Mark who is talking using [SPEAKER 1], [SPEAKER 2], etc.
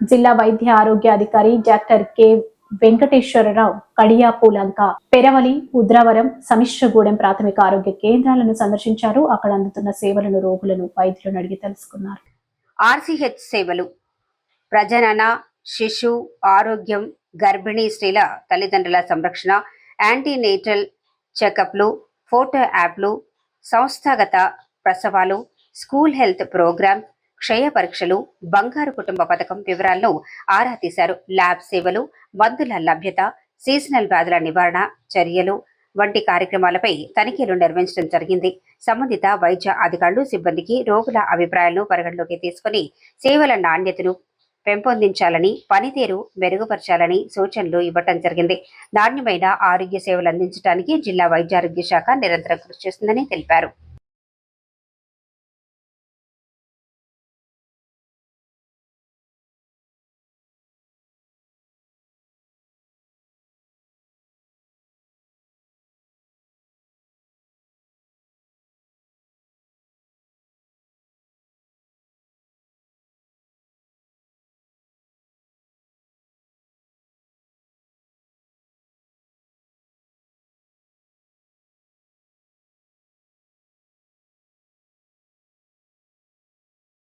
[SPEAKER 1] జిల్లా వైద్య ఆరోగ్య అధికారి డాక్టర్ కె. వెంకటేశ్వరరావు కడియాపూలంక పెరవలి ఉద్రవరం సమిశ్రగూడెం ప్రాథమిక ఆరోగ్య కేంద్రాలను సందర్శించారు. అక్కడ అందుతున్న సేవలను రోగులను వైద్యులను అడిగి తెలుసుకున్నారు.
[SPEAKER 2] ఆర్సీహెచ్ సేవలు. ప్రజనన శిశు ఆరోగ్యం గర్భిణీ స్త్రీల తల్లిదండ్రుల సంరక్షణ యాంటీనేటల్ చెకప్లు ఫోటో యాప్లు సంస్థాగత ప్రసవాలు స్కూల్ హెల్త్ ప్రోగ్రామ్ క్షయ పరీక్షలు బంగారు కుటుంబ పథకం వివరాలను ఆరా తీశారు. ల్యాబ్ సేవలు మందుల లభ్యత సీజనల్ వ్యాధుల నివారణ చర్యలు వంటి కార్యక్రమాలపై తనిఖీలు నిర్వహించడం జరిగింది. సంబంధిత వైద్య అధికారులు సిబ్బందికి రోగుల అభిప్రాయాలను పరిగణలోకి తీసుకుని సేవల నాణ్యతను పెంపొందించాలని పనితీరు మెరుగుపరచాలని సూచనలు ఇవ్వటం జరిగింది. నాణ్యమైన ఆరోగ్య సేవలు అందించడానికి జిల్లా వైద్యారోగ్య శాఖ నిరంతరం కృషి చేస్తుందని తెలిపారు.